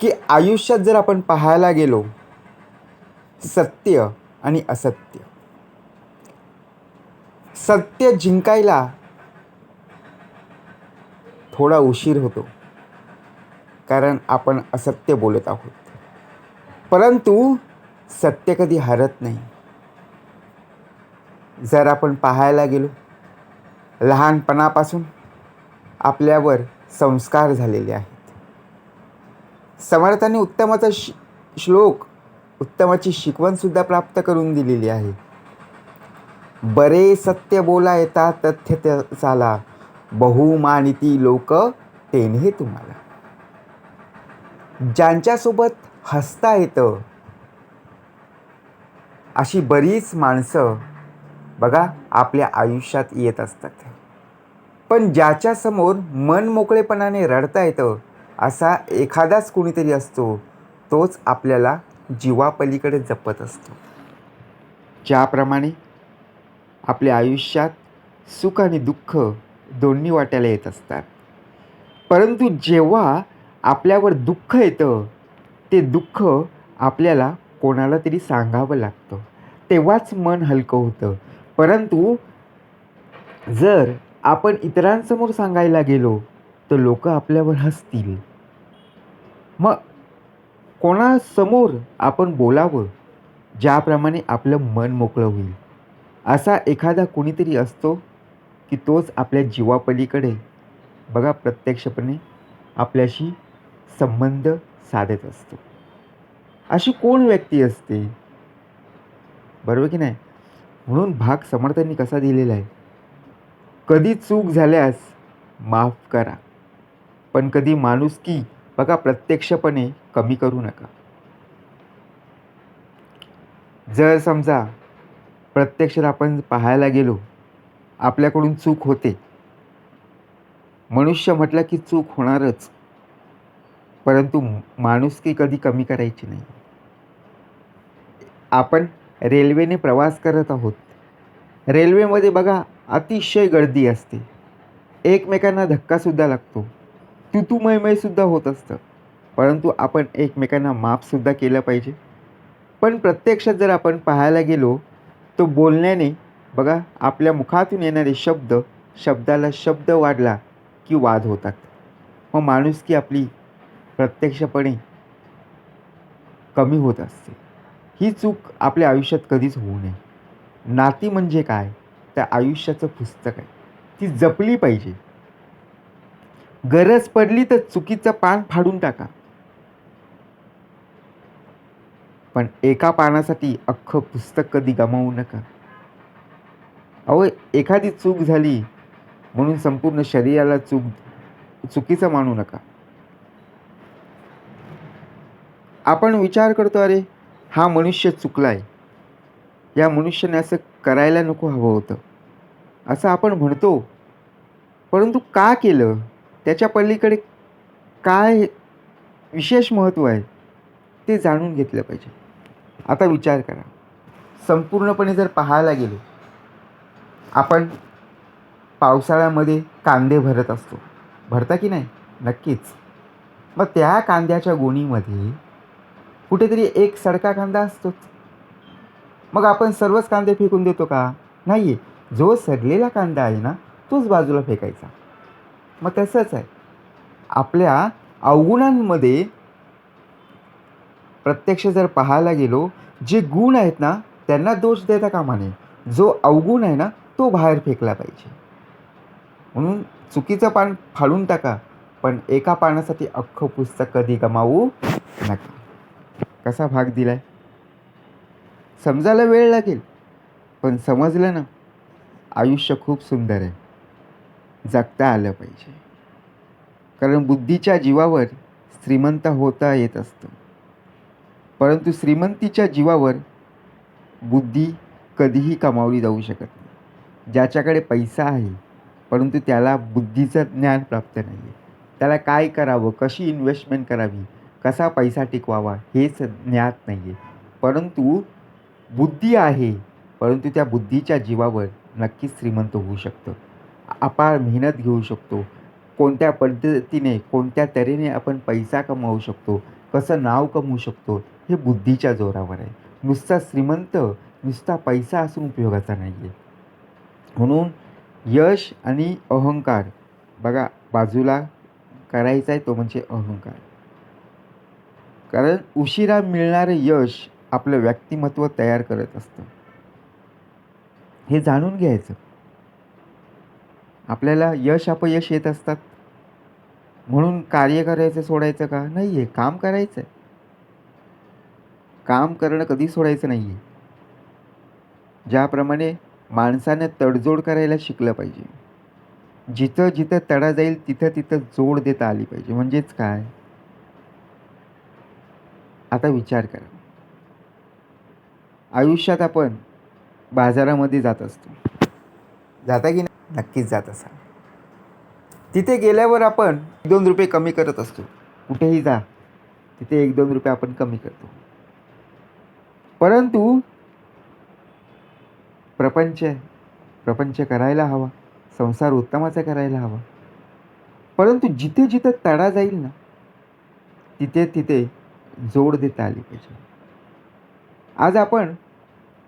की आयुष्यात जर आपण पाहायला गेलो सत्य आणि असत्य. सत्य जिंकायला थोडा उशीर होतो कारण आपण असत्य बोलत आहोत. परंतु सत्य कधी हरत नाही. जर आपण पाहायला गेलो लहानपणापासून आपल्यावर संस्कार झालेले आहेत. समर्थांनी उत्तमाचा श श्लोक उत्तमाची शिकवणसुद्धा प्राप्त करून दिलेली आहे. बरे सत्य बोला येता तथ्य त्या चाला बहुमानिती लोक तेने तुम्हाला. ज्यांच्यासोबत हसता येतं अशी बरीच माणसं बघा आपल्या आयुष्यात येत असतात. पण ज्याच्यासमोर मन मोकळेपणाने रडता येतं असा एखादाच कोणीतरी असतो तोच आपल्याला जीवापलीकडे जपत असतो. ज्याप्रमाणे आपल्या आयुष्यात सुख आणि दुःख दोन्ही वाट्याला येत असतात. परंतु जेव्हा आपल्यावर दुःख येतं ते दुःख आपल्याला कोणाला तरी सांगावं लागतं. तेव्हाच मन हलकं होतं. परंतु जर आपण इतरांसमोर सांगायला गेलो तर लोक आपल्यावर हसतील. मग कोणासमोर आपण बोलावं ज्याप्रमाणे आपलं मन मोकळं होईल? असा एखादा कुणीतरी असतो की तोच आपल्या जीवापलीकडे बघा प्रत्यक्षपणे आपल्याशी संबंध साधत असतो. अशी कोण व्यक्ती असते? बरोबर की नाही? म्हणून भाग समर्थांनी कसा दिलेला आहे? कधी चूक झाल्यास माफ करा. पण कधी माणुसकी बघा प्रत्यक्षपणे कमी करू नका. जर समजा प्रत्यक्षात आपण पाहायला गेलो आपल्याकडून चूक होते. मनुष्य म्हटलं की चूक होणारच परंतु माणुसकी कधी कमी करायची नाही. आपण रेल्वेने प्रवास करत आहोत. रेल्वेमध्ये बघा अतिशय गर्दी असते. एकमेकांना धक्कासुद्धा लागतो. तू तू होत असतं. परंतु आपण एकमेकांना माफसुद्धा केलं पाहिजे. पण प्रत्यक्षात जर आपण पाहायला गेलो तो बोलण्याने बघा आपल्या मुखातून येणारे शब्द शब्दाला शब्द वाढला की वाद होतात. मग माणुसकी आपली प्रत्यक्षपणे कमी होत असते. ही चूक आपल्या आयुष्यात कधीच होऊ नये. नाती म्हणजे काय? त्या आयुष्याचं पुस्तक आहे. ती जपली पाहिजे. गरज पडली तर चुकीचं पान फाडून टाका. पण एका पानासाठी अख्खं पुस्तक कधी गमावू नका. अहो एखादी चूक झाली म्हणून संपूर्ण शरीराला चूक चुकीचं मानू नका. आपण विचार करतो अरे हा मनुष्य चुकला आहे या मनुष्याने असं करायला नको हवं होतं. असं आपण म्हणतो. परंतु का केलं? त्याच्या पलीकडे काय विशेष महत्त्व आहे ते जाणून घेतलं पाहिजे. आता विचार करा. संपूर्णपणे जर पाहायला गेलो आपण पावसाळ्यामध्ये कांदे भरत असतो. भरता की नाही? नक्कीच. मग त्या कांद्याच्या गोणीमध्ये कुठेतरी एक सडका कांदा असतोच. मग आपण सर्वच कांदे फेकून देतो का? नाही आहे जो सडलेला कांदा आहे ना तोच बाजूला फेकायचा. मग तसंच आहे. आपल्या अवगुणांमध्ये प्रत्यक्ष जर पाहायला गेलो जे गुण आहेत ना त्यांना दोष देता कामा नये. जो अवगुण आहे ना तो बाहेर फेकला पाहिजे. म्हणून चुकीचं पान फाडून टाका पण एका पानासाठी अख्खं पुस्तक कधी गमावू नका. कसा भाग दिला आहे समजायला वेळ लागेल पण समजलं ना आयुष्य खूप सुंदर आहे. जगता आलं पाहिजे. कारण बुद्धीच्या जीवावर श्रीमंत होता येत असतं. परंतु श्रीमंतीच्या जीवावर बुद्धी कधीही कमावली जाऊ शकत नाही. ज्याच्याकडे पैसा आहे परंतु त्याला बुद्धीचं ज्ञान प्राप्त नाही आहे त्याला काय करावं कशी इन्व्हेस्टमेंट करावी कसा पैसा टिकवावा हेच ज्ञात नाही आहे परंतु बुद्धी आहे परंतु त्या बुद्धीच्या जीवावर नक्कीच श्रीमंत होऊ शकतं. अपार मेहनत घेऊ शकतो. कोणत्या पद्धतीने कोणत्या तऱ्हेने आपण पैसा कमावू शकतो कसं नाव कमवू शकतो हे बुद्धीच्या जोरावर आहे. नुसता श्रीमंत नुसता पैसा असून उपयोगाचा नाही आहे म्हणून यश आणि अहंकार बघा बाजूला करायचा आहे तो म्हणजे अहंकार. कारण उशिरा मिळणारं यश आपलं व्यक्तिमत्व तयार करत असतं. हे जाणून घ्यायचं. आपल्याला यश अपयश येत असतात. म्हणून कार्य करायचं सोडायचं का? नाही आहे काम करायचं आहे काम करणं कधी सोडायचं नाही आहे ज्याप्रमाणे माणसानं तडजोड करायला शिकलं पाहिजे. जिथं जिथं तडा जाईल तिथं तिथं जोड देता आली पाहिजे. म्हणजेच काय? आता विचार करा. आयुष्यात आपण बाजारामध्ये जात असतो. जाता की नाही? नक्कीच जात असाल. तिथे गेल्यावर आपण दोन रुपये कमी करत असतो. कुठेही जा तिथे एक दोन रुपये आपण कमी करतो. परंतु प्रपंच प्रपंच करायला हवा संसार उत्तमाचा करायला हवा. परंतु जिथे जिथे तडा जाईल ना तिथे तिथे जोड देता आली पाहिजे. आज आपण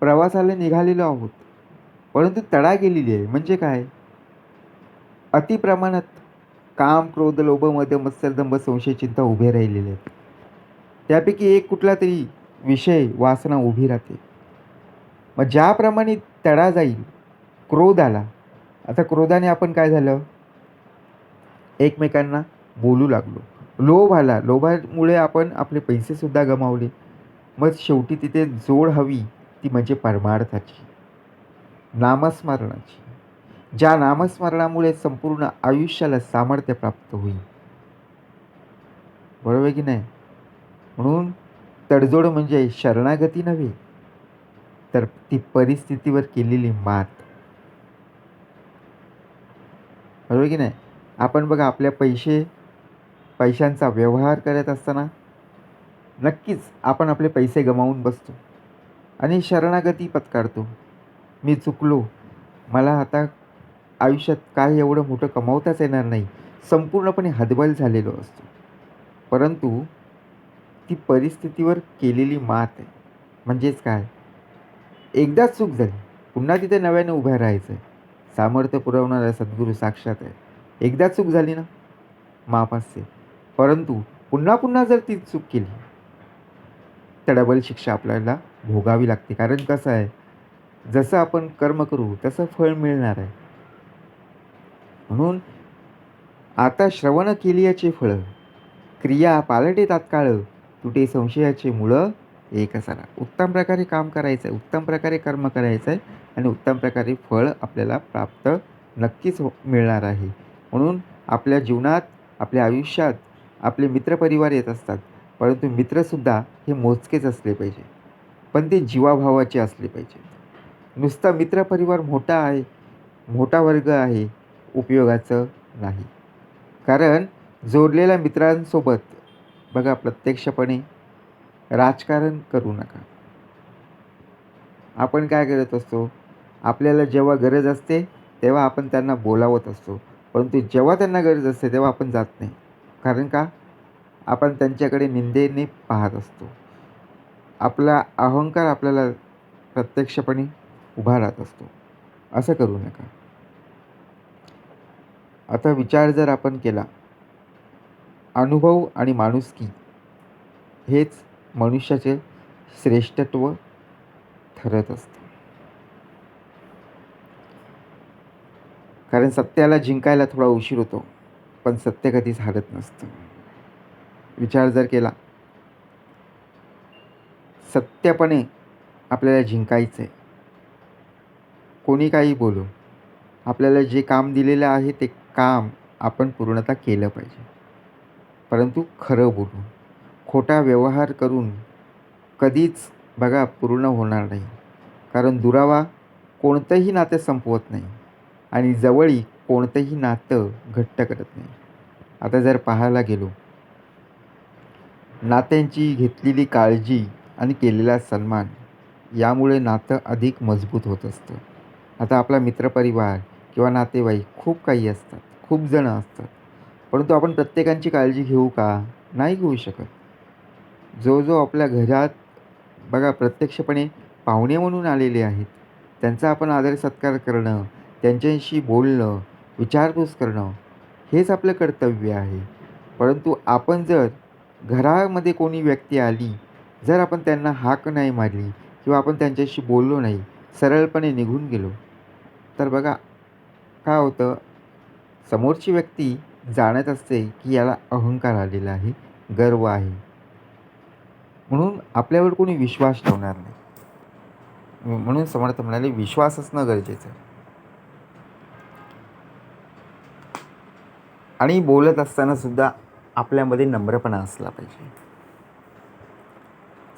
प्रवासाला निघालेलो आहोत. परंतु तडा गेलेली आहे. म्हणजे काय? अतिप्रमाणात काम क्रोध लोभ मध्य मत्सरदंभ संशय चिंता उभे राहिलेले आहेत. त्यापैकी एक कुठला तरी विषय वासना उभी राहते. मग ज्याप्रमाणे तडा जाईल क्रोध आला. आता क्रोधाने आपण काय झालं? एकमेकांना बोलू लागलो. लोभ आला. लोभामुळे आपण आपले पैसेसुद्धा गमावले. मग शेवटी तिथे जोड हवी ती म्हणजे परमार्थाची. नामस्मरणाची. ज्या नामस्मरणामुळे संपूर्ण आयुष्याला सामर्थ्य प्राप्त होईल. बरोबर की नाही? म्हणून तडजोड म्हणजे शरणागती नव्हे तर ती परिस्थितीवर केलेली मात. बरोबर की नाही? आपण बघा आपल्या पैसे पैशांचा व्यवहार करत असताना नक्कीच आपण आपले पैसे गमावून बसतो आणि शरणागती पत्कारतो. मी चुकलो. मला आता आयुष्यात काय एवढं मोठं कमावताच येणार नाही. संपूर्णपणे हतबल झालेलो असतो. परंतु ती परिस्थितीवर केलेली मात आहे. म्हणजेच काय? एकदाच चूक झाली. पुन्हा तिथे नव्याने उभ्या राहायचं आहे सामर्थ्य पुरवणारा सद्गुरू साक्षात आहे. एकदा चूक झाली ना? माफ असते. परंतु पुन्हा पुन्हा जर ती चूक केली तर डबल शिक्षा आपल्याला भोगावी लागते. कारण कसं आहे? जसं आपण कर्म करू तसं फळ मिळणार आहे. म्हणून आता श्रवण केलियाचे फळं क्रिया पालटे तात्काळ तुटे संशयाचे मुळं एक सारा. उत्तम प्रकारे काम करायचं आहे उत्तम प्रकारे कर्म करायचं आहे आणि उत्तम प्रकारे फळ आपल्याला प्राप्त नक्कीच हो, मिळणार आहे. म्हणून आपल्या जीवनात आपल्या आयुष्यात आपले मित्रपरिवार येत असतात परंतु मित्रसुद्धा हे मोजकेच असले पाहिजे. पण ते जीवाभावाचे असले पाहिजे. नुसता मित्रपरिवार मोठा आहे मोठा वर्ग आहे उपयोगाचं नाही. कारण जोडलेल्या मित्रांसोबत बघा प्रत्यक्षपणे राजकारण करू नका. आपण काय करत असतो? आपल्याला जेव्हा गरज असते तेव्हा आपण त्यांना बोलावत असतो. परंतु जेव्हा त्यांना गरज असते तेव्हा आपण जात नाही. कारण का? आपण त्यांच्याकडे निंदेने पाहत असतो. आपला अहंकार आपल्याला प्रत्यक्षपणे उभा राहत असतो. असं करू नका. आता विचार जर आपण केला अनुभव आणि माणुसकी हेच मनुष्याचे श्रेष्ठत्व ठरत असतं. कारण सत्याला जिंकायला थोडा उशीर होतो पण सत्य कधीच हरत नसतं. विचार जर केला सत्यपणे आपल्याला जिंकायचं आहे कोणी काही बोलो. आपल्याला जे काम दिलेलं आहे ते काम आपण पूर्णतः केलं पाहिजे. परंतु खरं बोलून खोटा व्यवहार करून कधीच बघा पूर्ण होणार नाही. कारण दुरावा कोणतंही नातं संपवत नाही आणि जवळी कोणतंही नातं घट्ट करत नाही. आता जर पाहायला गेलो नात्यांची घेतलेली काळजी आणि केलेला सन्मान यामुळे नातं अधिक मजबूत होत असतं. आता आपला मित्रपरिवार किंवा नातेवाईक खूप काही असतात. खूप जणं असतात. परंतु आपण प्रत्येकांची काळजी घेऊ का? नाही घेऊ शकत. जो जो आपल्या घरात बघा प्रत्यक्षपणे पाहुणे म्हणून आलेले आहेत त्यांचा आपण आदर सत्कार करणं त्यांच्याशी बोलणं विचारपूस करणं हेच आपलं कर्तव्य आहे. परंतु आपण जर घरामध्ये कोणी व्यक्ती आली जर आपण त्यांना हाक नाही मारली किंवा आपण त्यांच्याशी बोललो नाही सरळपणे निघून गेलो तर बघा काय होतं? समोरची व्यक्ती जाणत असते की याला अहंकार आलेला आहे गर्व आहे. म्हणून आपल्यावर कोणी विश्वास ठेवणार नाही. म्हणून समर्थ म्हणाले विश्वास असणं गरजेचं आहे. आणि बोलत असताना सुद्धा आपल्यामध्ये नम्रपणा असला पाहिजे.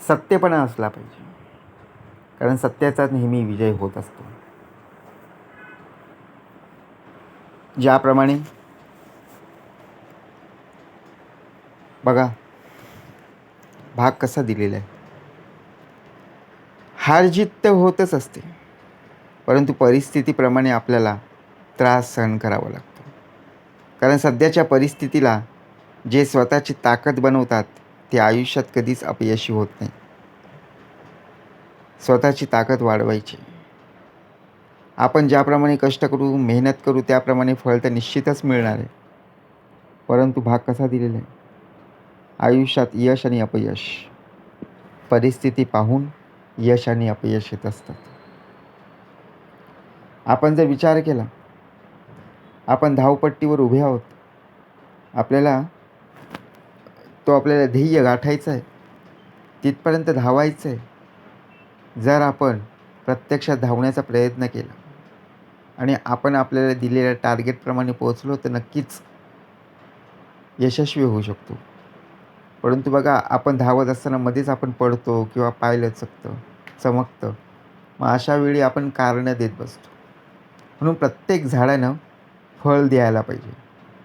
सत्यपणा असला पाहिजे. कारण सत्याचा नेहमी विजय होत असतो. ज्याप्रमाणे बघा भाग कसा दिलेला आहे हार जीत तर होतच असते परंतु परिस्थितीप्रमाणे आपल्याला त्रास सहन करावा लागतो. कारण सध्याच्या परिस्थितीला जे स्वतःची ताकद बनवतात ते आयुष्यात कधीच अपयशी होत नाही. स्वतःची ताकद वाढवायची. आपण ज्याप्रमाणे कष्ट करू मेहनत करू त्याप्रमाणे फळ तर निश्चितच मिळणार आहे. परंतु भाग कसा दिलेला आहे? आयुष्यात यश आणि अपयश. परिस्थिती पाहून यश आणि अपयश येत असतात. आपण जर विचार केला आपण धावपट्टीवर उभे आहोत. आपल्याला तो आपल्याला ध्येय गाठायचं आहे. तिथपर्यंत धावायचं आहे. जर आपण प्रत्यक्षात धावण्याचा प्रयत्न केला आणि आपण आपल्याला दिलेल्या टार्गेटप्रमाणे पोहोचलो तर नक्कीच यशस्वी होऊ शकतो. परंतु बघा आपण धावत असताना मध्येच आपण पडतो किंवा पाय लचकतं चमकतं. मग अशा वेळी आपण कारणं देत बसतो. म्हणून प्रत्येक झाडानं फळ द्यायला पाहिजे.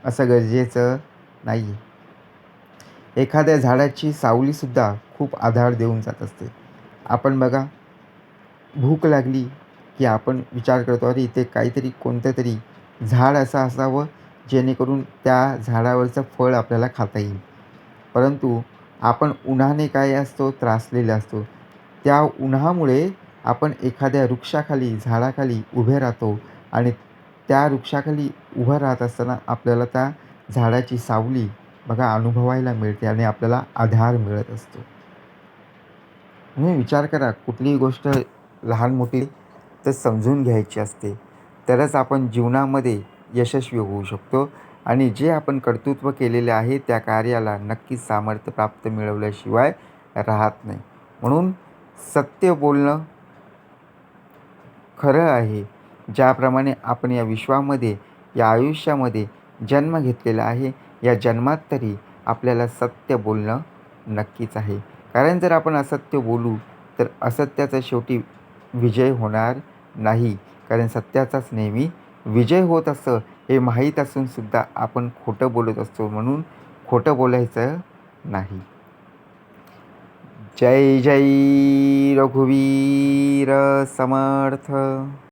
असं गरजेचं नाही आहे एखाद्या झाडाची सावलीसुद्धा खूप आधार देऊन जात असते. आपण बघा भूक लागली की आपण विचार करतो अरे इथे काहीतरी कोणतं तरी झाड असं असावं जेणेकरून त्या झाडावरचं फळ आपल्याला खाता येईल. परंतु आपण उन्हाने काय असतो त्रासलेले असतो. त्या उन्हामुळे आपण एखाद्या वृक्षाखाली झाडाखाली उभे राहतो आणि त्या वृक्षाखाली उभं राहत असताना आपल्याला त्या झाडाची सावली बघा अनुभवायला मिळते आणि आपल्याला आधार मिळत असतो. म्हणून विचार करा कुठलीही गोष्ट लहान मोठी तर समजून घ्यायची असते तरच आपण जीवनामध्ये यशस्वी होऊ शकतो आणि जे आपण कर्तृत्व केलेले आहे त्या कार्याला नक्कीच सामर्थ्य प्राप्त मिळवल्याशिवाय राहत नाही. म्हणून सत्य बोलणं खरं आहे ज्याप्रमाणे आपण या विश्वामध्ये या आयुष्यामध्ये जन्म घेतलेला आहे या जन्मात तरी आपल्याला सत्य बोलणं नक्कीच आहे. कारण जर आपण असत्य बोलू तर असत्याचा शेवटी विजय होणार नाही. कारण सत्याचाच नेहमी विजय होत असतं हे माहीत असूनसुद्धा आपण खोटं बोलत असतो म्हणून खोटं बोलायचं नाही. जय जय रघुवीर समर्थ.